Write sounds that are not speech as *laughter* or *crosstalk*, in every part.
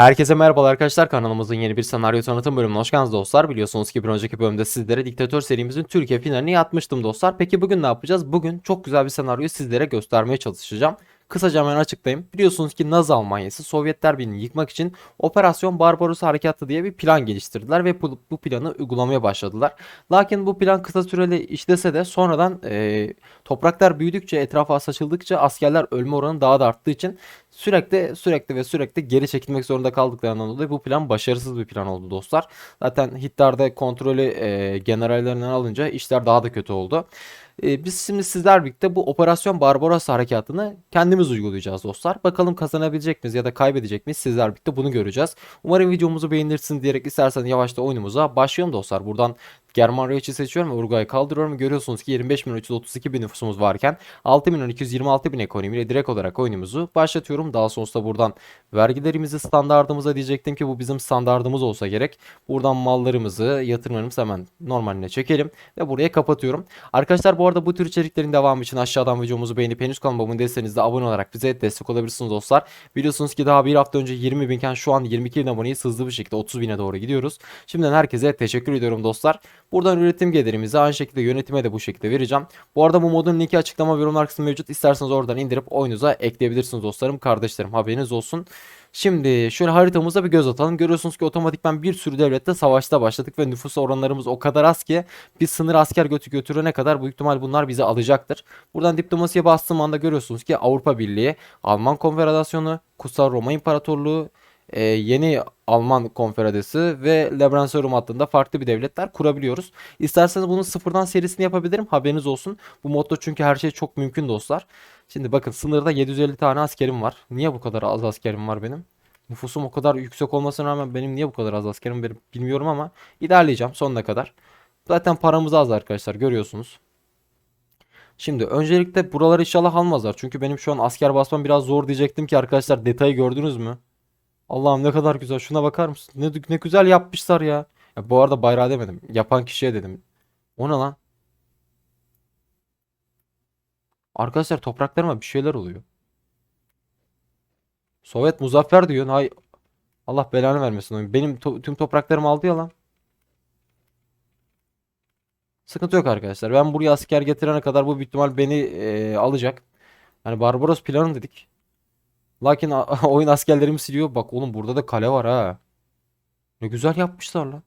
Herkese merhabalar arkadaşlar kanalımızın yeni bir senaryo tanıtım bölümüne hoş geldiniz dostlar. Biliyorsunuz ki bir önceki bölümde sizlere diktatör serimizin Türkiye finalini yapmıştım dostlar. Peki bugün ne yapacağız? Bugün çok güzel bir senaryoyu sizlere göstermeye çalışacağım. Kısaca hemen açıklayayım. Biliyorsunuz ki Nazi Almanyası Sovyetler Birliği'ni yıkmak için Operasyon Barbaros Harekatı diye bir plan geliştirdiler ve bu, planı uygulamaya başladılar. Lakin bu plan kısa süreli işlese de sonradan e, topraklar büyüdükçe etrafa saçıldıkça askerler ölme oranı daha da arttığı için sürekli sürekli ve sürekli geri çekilmek zorunda kaldıklarından dolayı bu plan başarısız bir plan oldu dostlar. Zaten Hitler'de kontrolü e, generallerinden alınca işler daha da kötü oldu. E, biz şimdi sizler birlikte bu Operasyon Barbaros harekatını kendimiz uygulayacağız dostlar. Bakalım kazanabilecek miyiz ya da kaybedecek miyiz sizler birlikte bunu göreceğiz. Umarım videomuzu beğenirsiniz diyerek isterseniz yavaşta oyunumuza başlayalım dostlar. Buradan German Reach'i seçiyorum ve Uruguay'ı kaldırıyorum. Görüyorsunuz ki 25 milyon 332 bin nüfusumuz varken 6 milyon 226 bin ekonomiyle direkt olarak oyunumuzu başlatıyorum. Daha sonrasında buradan vergilerimizi standartımıza diyecektim ki bu bizim standartımız olsa gerek. Buradan mallarımızı yatırımlarımızı hemen normaline çekelim ve buraya kapatıyorum. Arkadaşlar bu arada bu tür içeriklerin devamı için aşağıdan videomuzu beğenip henüz kanalıma değilseniz de abone olarak bize destek olabilirsiniz dostlar. Biliyorsunuz ki daha bir hafta önce 20 binken şu an 22 bin aboneyiz hızlı bir şekilde 30 bine doğru gidiyoruz. Şimdiden herkese teşekkür ediyorum dostlar. Buradan üretim gelirimizi aynı şekilde yönetime de bu şekilde vereceğim. Bu arada bu modun linki açıklama ve yorumlar kısmında mevcut. İsterseniz oradan indirip oyunuza ekleyebilirsiniz dostlarım, kardeşlerim. Haberiniz olsun. Şimdi şöyle haritamıza bir göz atalım. Görüyorsunuz ki otomatikman bir sürü devlette savaşta başladık ve nüfus oranlarımız o kadar az ki biz sınır asker götü götürene kadar büyük ihtimal bunlar bizi alacaktır. Buradan diplomasiye bastığım anda görüyorsunuz ki Avrupa Birliği, Alman Konfederasyonu, Kutsal Roma İmparatorluğu, e, yeni Alman Konfederasyonu ve Lebransorum hattında farklı bir devletler kurabiliyoruz. İsterseniz bunun sıfırdan serisini yapabilirim. Haberiniz olsun. Bu modda çünkü her şey çok mümkün dostlar. Şimdi bakın sınırda 750 tane askerim var. Niye bu kadar az askerim var benim? Nüfusum o kadar yüksek olmasına rağmen benim niye bu kadar az askerim var bilmiyorum ama ilerleyeceğim sonuna kadar. Zaten paramız az arkadaşlar görüyorsunuz. Şimdi öncelikle buraları inşallah almazlar. Çünkü benim şu an asker basmam biraz zor diyecektim ki arkadaşlar detayı gördünüz mü? Allah'ım ne kadar güzel. Şuna bakar mısın? Ne, ne güzel yapmışlar ya. ya. Bu arada bayrağı demedim. Yapan kişiye dedim. O ne lan? Arkadaşlar topraklarıma bir şeyler oluyor. Sovyet muzaffer diyor. Hay Allah belanı vermesin oyun. Benim to- tüm topraklarımı aldı ya lan. Sıkıntı yok arkadaşlar. Ben buraya asker getirene kadar bu büyük ihtimal beni eee, alacak. Yani Barbaros planı dedik. Lakin *laughs* oyun askerlerimi siliyor. Bak oğlum burada da kale var ha. Ne güzel yapmışlar lan.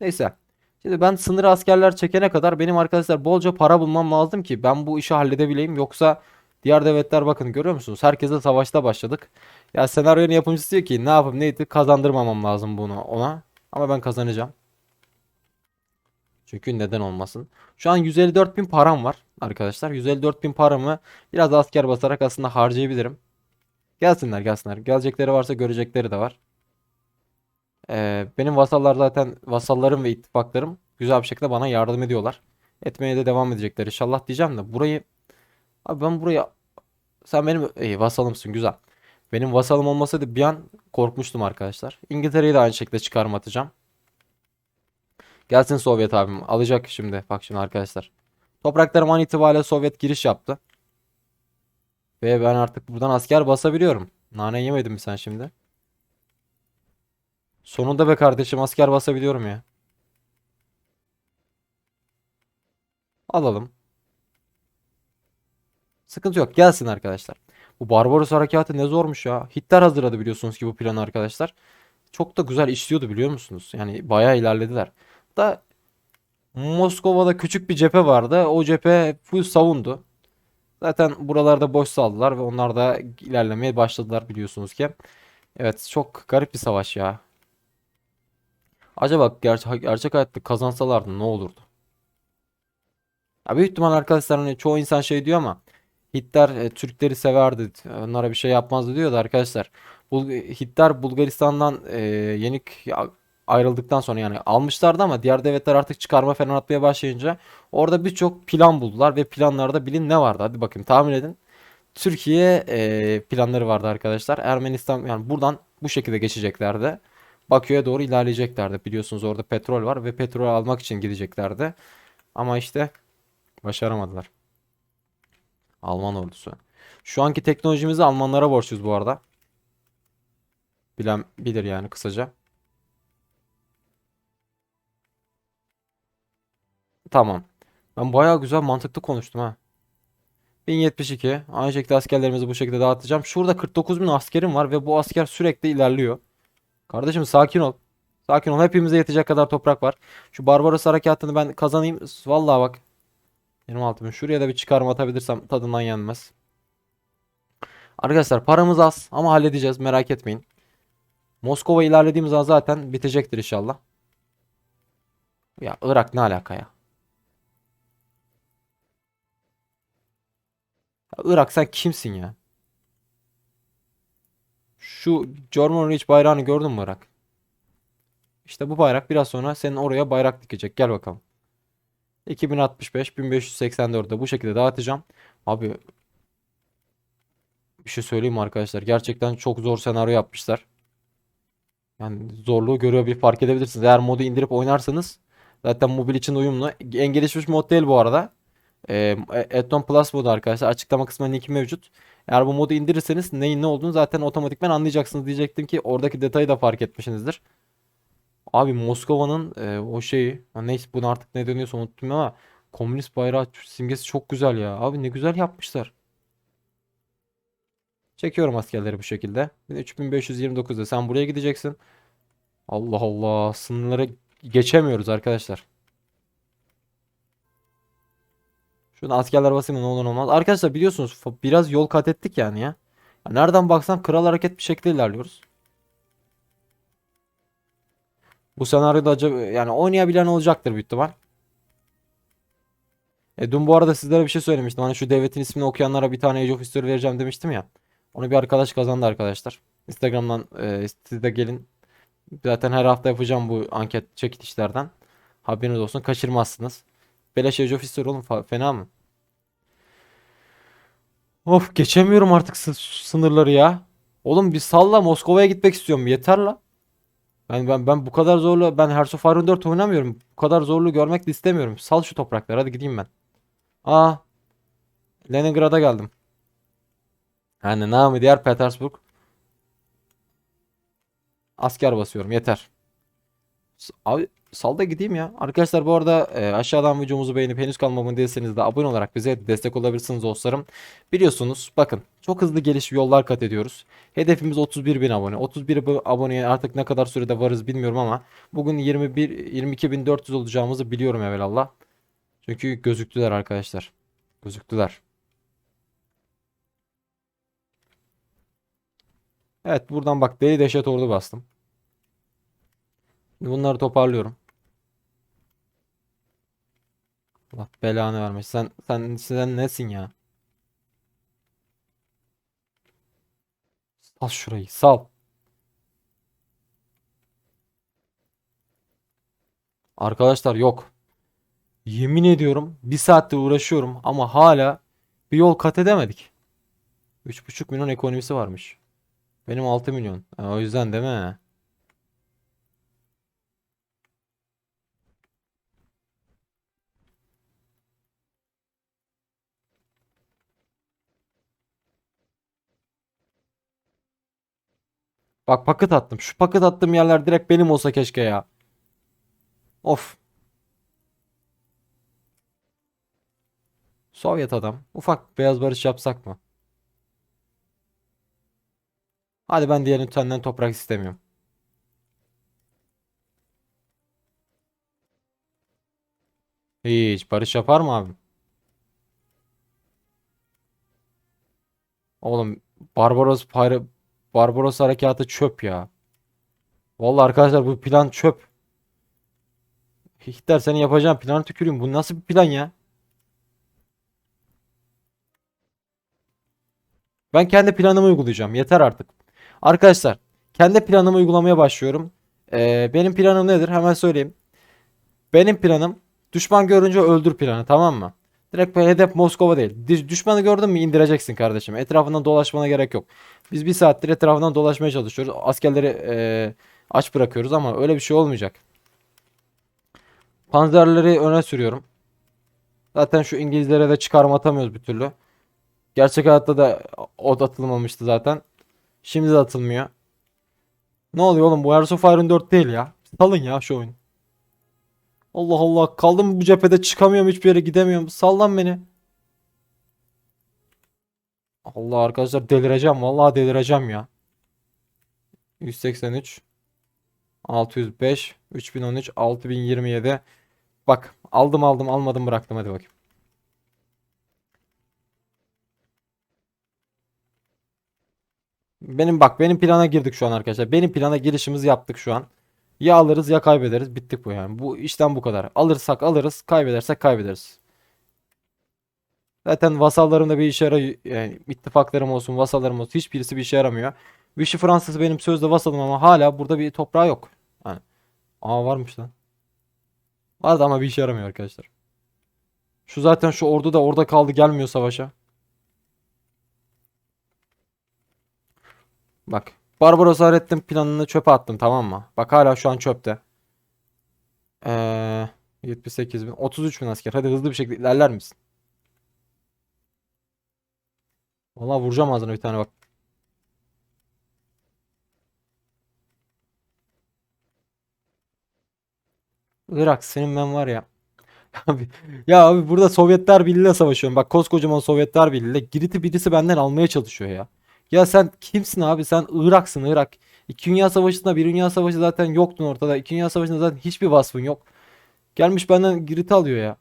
Neyse. Şimdi ben sınırı askerler çekene kadar benim arkadaşlar bolca para bulmam lazım ki ben bu işi halledebileyim. Yoksa diğer devletler bakın görüyor musunuz? Herkese savaşta başladık. Ya senaryonun yapımcısı diyor ki ne yapayım neydi kazandırmamam lazım bunu ona. Ama ben kazanacağım. Çünkü neden olmasın. Şu an 154 bin param var arkadaşlar. 154 bin paramı biraz asker basarak aslında harcayabilirim. Gelsinler gelsinler. Gelecekleri varsa görecekleri de var. Ee, benim vasallar zaten vasallarım ve ittifaklarım güzel bir şekilde bana yardım ediyorlar. Etmeye de devam edecekler inşallah diyeceğim de burayı abi ben burayı sen benim iyi vasalımsın güzel. Benim vasalım olmasaydı bir an korkmuştum arkadaşlar. İngiltere'yi de aynı şekilde çıkarma atacağım. Gelsin Sovyet abim alacak şimdi bak şimdi arkadaşlar. Topraklarım an itibariyle Sovyet giriş yaptı. Ve ben artık buradan asker basabiliyorum. Nane yemedin mi sen şimdi? Sonunda be kardeşim asker basabiliyorum ya. Alalım. Sıkıntı yok. Gelsin arkadaşlar. Bu Barbaros harekatı ne zormuş ya. Hitler hazırladı biliyorsunuz ki bu planı arkadaşlar. Çok da güzel işliyordu biliyor musunuz? Yani bayağı ilerlediler. Da Moskova'da küçük bir cephe vardı. O cephe full savundu. Zaten buralarda boş saldılar ve onlar da ilerlemeye başladılar biliyorsunuz ki. Evet çok garip bir savaş ya. Acaba ger gerçek hayatta kazansalardı ne olurdu? Ya büyük ihtimal arkadaşlar hani çoğu insan şey diyor ama Hitler e, Türkleri severdi. Onlara bir şey yapmazdı diyor da arkadaşlar. Bul Hitler Bulgaristan'dan e, yenik ya- ayrıldıktan sonra yani almışlardı ama diğer devletler artık çıkarma falan atmaya başlayınca orada birçok plan buldular ve planlarda bilin ne vardı? Hadi bakayım tahmin edin. Türkiye e, planları vardı arkadaşlar. Ermenistan yani buradan bu şekilde geçeceklerdi. Bakü'ye doğru ilerleyeceklerdi. Biliyorsunuz orada petrol var ve petrol almak için gideceklerdi. Ama işte başaramadılar. Alman ordusu. Şu anki teknolojimizi Almanlara borçluyuz bu arada. Bilen bilir yani kısaca. Tamam. Ben bayağı güzel mantıklı konuştum ha. 1072. Aynı şekilde askerlerimizi bu şekilde dağıtacağım. Şurada 49 bin askerim var ve bu asker sürekli ilerliyor. Kardeşim sakin ol. Sakin ol. Hepimize yetecek kadar toprak var. Şu Barbaros harekatını ben kazanayım. Vallahi bak. 26 bin. Şuraya da bir çıkarma atabilirsem tadından yenmez. Arkadaşlar paramız az ama halledeceğiz merak etmeyin. Moskova ilerlediğimiz an zaten bitecektir inşallah. Ya Irak ne alaka ya? Ya Irak sen kimsin ya? Şu German Reach bayrağını gördün mü Irak? İşte bu bayrak biraz sonra senin oraya bayrak dikecek. Gel bakalım. 2065, 1584'de bu şekilde dağıtacağım. Abi bir şey söyleyeyim arkadaşlar? Gerçekten çok zor senaryo yapmışlar. Yani zorluğu görüyor bir fark edebilirsiniz. Eğer modu indirip oynarsanız zaten mobil için uyumlu. En gelişmiş mod değil bu arada. Ee, Addon Plus modu arkadaşlar. Açıklama kısmında linki mevcut. Eğer bu modu indirirseniz neyin ne olduğunu zaten otomatikman anlayacaksınız diyecektim ki oradaki detayı da fark etmişsinizdir. Abi Moskova'nın e, o şeyi neyse bunu artık ne dönüyorsa unuttum ama komünist bayrağı simgesi çok güzel ya. Abi ne güzel yapmışlar. Çekiyorum askerleri bu şekilde. 3529'da sen buraya gideceksin. Allah Allah sınırları geçemiyoruz arkadaşlar. Şuradan askerler basayım ne olur olmaz. Arkadaşlar biliyorsunuz biraz yol kat ettik yani ya. Ya Nereden baksan kral hareket bir şekilde ilerliyoruz. Bu senaryoda acaba yani oynayabilen olacaktır büyük ihtimal. E, dün bu arada sizlere bir şey söylemiştim. Hani şu devletin ismini okuyanlara bir tane Age of History vereceğim demiştim ya. Onu bir arkadaş kazandı arkadaşlar. Instagram'dan e, siz de gelin. Zaten her hafta yapacağım bu anket çekilişlerden. Haberiniz olsun kaçırmazsınız. Beleş Age of History fa- fena mı? Of geçemiyorum artık sı- sınırları ya. Oğlum bir salla Moskova'ya gitmek istiyorum. Yeter la. Ben ben ben bu kadar zorlu ben Hearts of Iron 4 oynamıyorum. Bu kadar zorlu görmek de istemiyorum. Sal şu toprakları hadi gideyim ben. Aa Leningrad'a geldim. Yani namı diğer Petersburg. Asker basıyorum yeter. Abi sal da gideyim ya. Arkadaşlar bu arada e, aşağıdan videomuzu beğenip henüz kanalıma değilseniz de abone olarak bize destek olabilirsiniz dostlarım. Biliyorsunuz bakın çok hızlı geliş yollar kat ediyoruz. Hedefimiz 31 bin abone. 31 bin aboneye artık ne kadar sürede varız bilmiyorum ama bugün 21 22.400 olacağımızı biliyorum evvelallah. Çünkü gözüktüler arkadaşlar. Gözüktüler. Evet buradan bak deli dehşet ordu bastım. Bunları toparlıyorum. Allah belanı vermiş. Sen sen sen nesin ya? Sal şurayı, sal. Arkadaşlar yok. Yemin ediyorum bir saattir uğraşıyorum ama hala bir yol kat edemedik. 3,5 milyon ekonomisi varmış. Benim 6 milyon. Ha, o yüzden değil mi? Bak paket attım. Şu paket attığım yerler direkt benim olsa keşke ya. Of. Sovyet adam. Ufak beyaz barış yapsak mı? Hadi ben diğer lütfenden toprak istemiyorum. Hiç barış yapar mı abi? Oğlum Barbaros Payra- Barbaros harekatı çöp ya. Vallahi arkadaşlar bu plan çöp. Hitler senin yapacağın planı tüküreyim. Bu nasıl bir plan ya? Ben kendi planımı uygulayacağım. Yeter artık. Arkadaşlar, kendi planımı uygulamaya başlıyorum. Ee, benim planım nedir? Hemen söyleyeyim. Benim planım düşman görünce öldür planı, tamam mı? Direkt hedef Moskova değil. Düş- Düşmanı gördün mü indireceksin kardeşim. Etrafından dolaşmana gerek yok. Biz bir saattir etrafından dolaşmaya çalışıyoruz. Askerleri ee, aç bırakıyoruz ama öyle bir şey olmayacak. Panzerleri öne sürüyorum. Zaten şu İngilizlere de çıkarma atamıyoruz bir türlü. Gerçek hayatta da o da atılmamıştı zaten. Şimdi de atılmıyor. Ne oluyor oğlum bu Hearts of Iron 4 değil ya. Salın ya şu oyunu. Allah Allah kaldım bu cephede çıkamıyorum hiçbir yere gidemiyorum. Sallan beni. Allah arkadaşlar delireceğim. Vallahi delireceğim ya. 183 605 3013 6027 Bak aldım aldım almadım bıraktım hadi bakayım. Benim bak benim plana girdik şu an arkadaşlar. Benim plana girişimizi yaptık şu an. Ya alırız ya kaybederiz. Bittik bu yani. Bu işten bu kadar. Alırsak alırız, kaybedersek kaybederiz. Zaten vasallarım da bir işe yaramıyor. Yani ittifaklarım olsun, vasallarım olsun hiçbirisi bir işe yaramıyor. Vichy Fransız benim sözde vasalım ama hala burada bir toprağı yok. Yani. Aa varmış lan. Vardı ama bir işe yaramıyor arkadaşlar. Şu zaten şu ordu da orada kaldı gelmiyor savaşa. Bak. Barbaros Hayrettin planını çöpe attım tamam mı? Bak hala şu an çöpte. Ee, 78 bin. 33 bin asker. Hadi hızlı bir şekilde ilerler misin? Vallahi vuracağım ağzına bir tane bak. Irak senin ben var ya. *laughs* Abi, ya abi burada Sovyetler Birliği'yle savaşıyorum. Bak koskocaman Sovyetler Birliği'yle. Girit'i birisi benden almaya çalışıyor ya. Ya sen kimsin abi? Sen Irak'sın Irak. İki Dünya Savaşı'nda bir Dünya Savaşı zaten yoktun ortada. İki Dünya Savaşı'nda zaten hiçbir vasfın yok. Gelmiş benden Girit'i alıyor ya.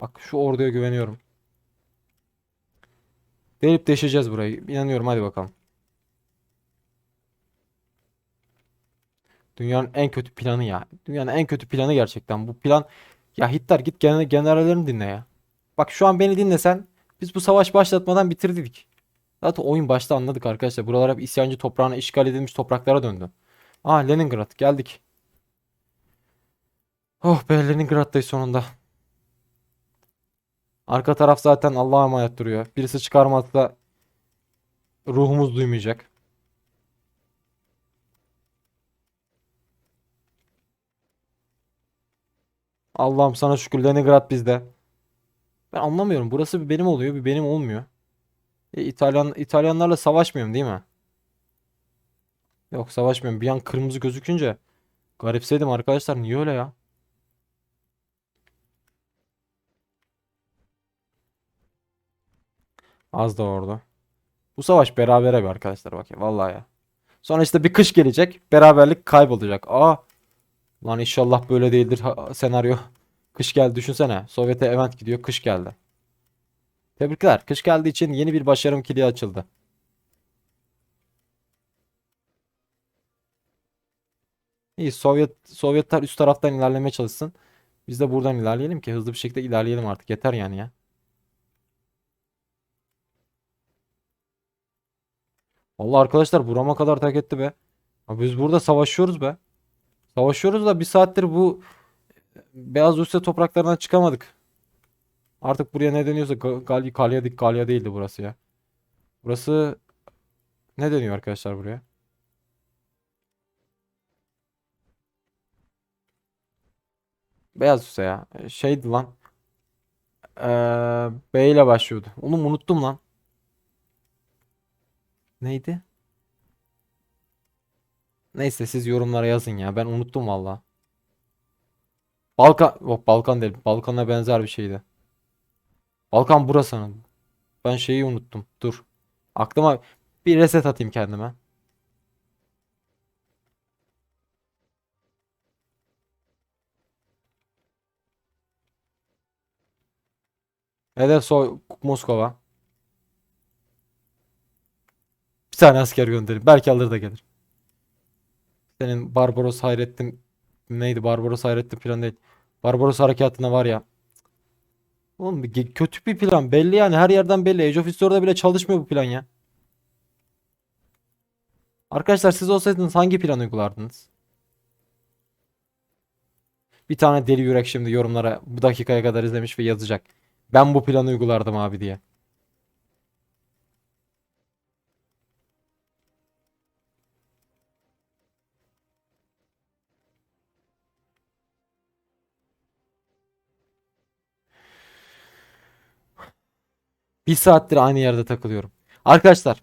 Bak şu orduya güveniyorum. Delip deşeceğiz burayı. İnanıyorum hadi bakalım. Dünyanın en kötü planı ya. Dünyanın en kötü planı gerçekten. Bu plan ya Hitler git genel generallerini dinle ya. Bak şu an beni dinlesen biz bu savaş başlatmadan bitirdik. Zaten oyun başta anladık arkadaşlar. Buralar hep isyancı toprağına işgal edilmiş topraklara döndü. Aa Leningrad geldik. Oh be Leningrad'dayız sonunda. Arka taraf zaten Allah'a emanet duruyor. Birisi çıkarmazsa ruhumuz duymayacak. Allah'ım sana şükür Leningrad bizde. Ben anlamıyorum. Burası bir benim oluyor, bir benim olmuyor. E, İtalyan İtalyanlarla savaşmıyorum değil mi? Yok savaşmıyorum. Bir an kırmızı gözükünce garipsedim arkadaşlar. Niye öyle ya? Az da orada. Bu savaş berabere bir arkadaşlar bak. Vallahi ya. Sonra işte bir kış gelecek. Beraberlik kaybolacak. Aa. Lan inşallah böyle değildir senaryo. Kış geldi düşünsene. Sovyet'e event gidiyor. Kış geldi. Tebrikler. Kış geldiği için yeni bir başarım kilidi açıldı. İyi Sovyet Sovyetler üst taraftan ilerlemeye çalışsın. Biz de buradan ilerleyelim ki hızlı bir şekilde ilerleyelim artık. Yeter yani ya. Vallahi arkadaşlar burama kadar tak etti be. Abi biz burada savaşıyoruz be. Savaşıyoruz da bir saattir bu Beyaz Rusya topraklarından çıkamadık. Artık buraya ne deniyorsa Ga- Gal Galya, Galya değildi burası ya. Burası ne deniyor arkadaşlar buraya? Beyaz Rusya ya. E, Şeydi lan. Ee, B ile başlıyordu. Onu unuttum lan. Neydi? Neyse siz yorumlara yazın ya. Ben unuttum valla. Balkan, yok Balkan değil. Balkan'a benzer bir şeydi. Balkan burası. Ben şeyi unuttum. Dur. Aklıma bir reset atayım kendime. Hedef soy Moskova. Bir tane asker gönderin. Belki alır da gelir. Senin Barbaros Hayrettin neydi? Barbaros Hayrettin plan değil. Barbaros harekatına var ya. Oğlum kötü bir plan. Belli yani. Her yerden belli. Age of History'da bile çalışmıyor bu plan ya. Arkadaşlar siz olsaydınız hangi plan uygulardınız? Bir tane deli yürek şimdi yorumlara bu dakikaya kadar izlemiş ve yazacak. Ben bu planı uygulardım abi diye. Bir saattir aynı yerde takılıyorum. Arkadaşlar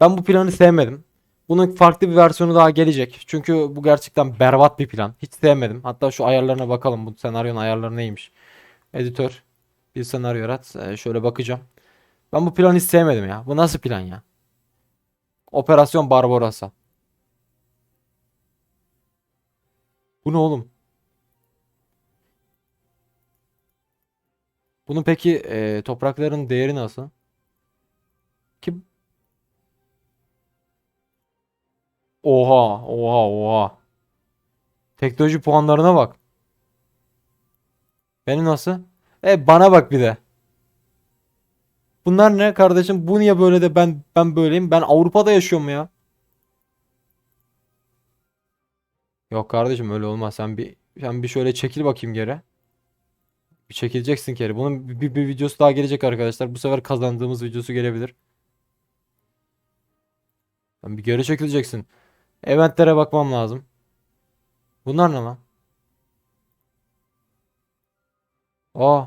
ben bu planı sevmedim. Bunun farklı bir versiyonu daha gelecek. Çünkü bu gerçekten berbat bir plan. Hiç sevmedim. Hatta şu ayarlarına bakalım. Bu senaryonun ayarları neymiş? Editör. Bir senaryo yarat. Ee, şöyle bakacağım. Ben bu planı hiç sevmedim ya. Bu nasıl plan ya? Operasyon Barbarossa. Bu ne oğlum? Bunun peki e, toprakların değeri nasıl? Ki Oha, oha, oha. Teknoloji puanlarına bak. Benim nasıl? E bana bak bir de. Bunlar ne kardeşim? Bu niye böyle de ben ben böyleyim? Ben Avrupa'da yaşıyorum ya. Yok kardeşim öyle olmaz. Sen bir sen bir şöyle çekil bakayım geri. Bir çekileceksin geri. Bunun bir, bir, videosu daha gelecek arkadaşlar. Bu sefer kazandığımız videosu gelebilir. Sen bir geri çekileceksin. Eventlere bakmam lazım. Bunlar ne lan? Aa.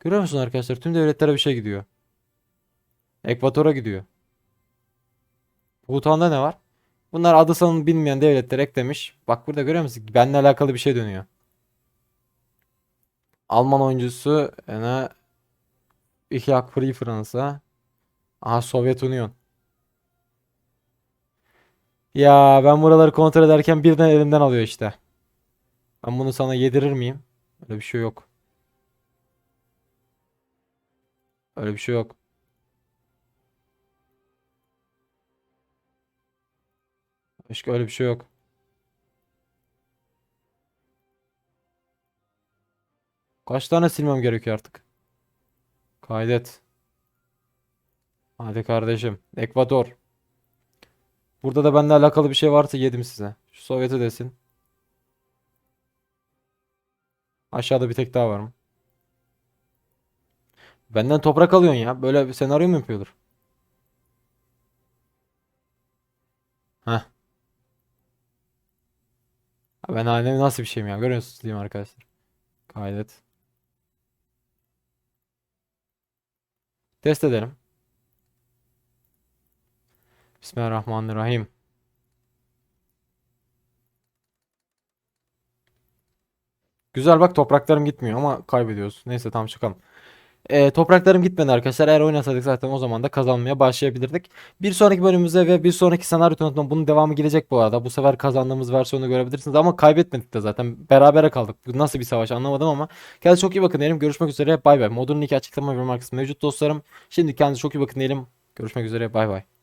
Görüyor musun arkadaşlar? Tüm devletlere bir şey gidiyor. Ekvator'a gidiyor. Bhutan'da ne var? Bunlar adı sanını bilmeyen devletler eklemiş. Bak burada görüyor musun? Benimle alakalı bir şey dönüyor. Alman oyuncusu Ene İhyak Free Fransa. Aha Sovyet Union. Ya ben buraları kontrol ederken birden elimden alıyor işte. Ben bunu sana yedirir miyim? Öyle bir şey yok. Öyle bir şey yok. Başka öyle bir şey yok. Kaç tane silmem gerekiyor artık? Kaydet. Hadi kardeşim. Ekvador. Burada da benimle alakalı bir şey varsa yedim size. Şu Sovyet'i desin. Aşağıda bir tek daha var mı? Benden toprak alıyorsun ya. Böyle bir senaryo mu yapıyordur? Heh. Ben halime nasıl bir şeyim ya? Görüyorsunuz değil arkadaşlar? Kaydet. Test edelim. Bismillahirrahmanirrahim. Güzel bak topraklarım gitmiyor ama kaybediyoruz. Neyse tamam çıkalım. Ee, topraklarım gitmedi arkadaşlar. Eğer oynasaydık zaten o zaman da kazanmaya başlayabilirdik. Bir sonraki bölümümüzde ve bir sonraki senaryo tanıtımında bunun devamı gelecek bu arada. Bu sefer kazandığımız versiyonu görebilirsiniz ama kaybetmedik de zaten. Berabere kaldık. Nasıl bir savaş anlamadım ama. Kendinize çok iyi bakın diyelim. Görüşmek üzere. Bay bay. Modun iki açıklama ve mevcut dostlarım. Şimdi kendinize çok iyi bakın diyelim. Görüşmek üzere. Bay bay.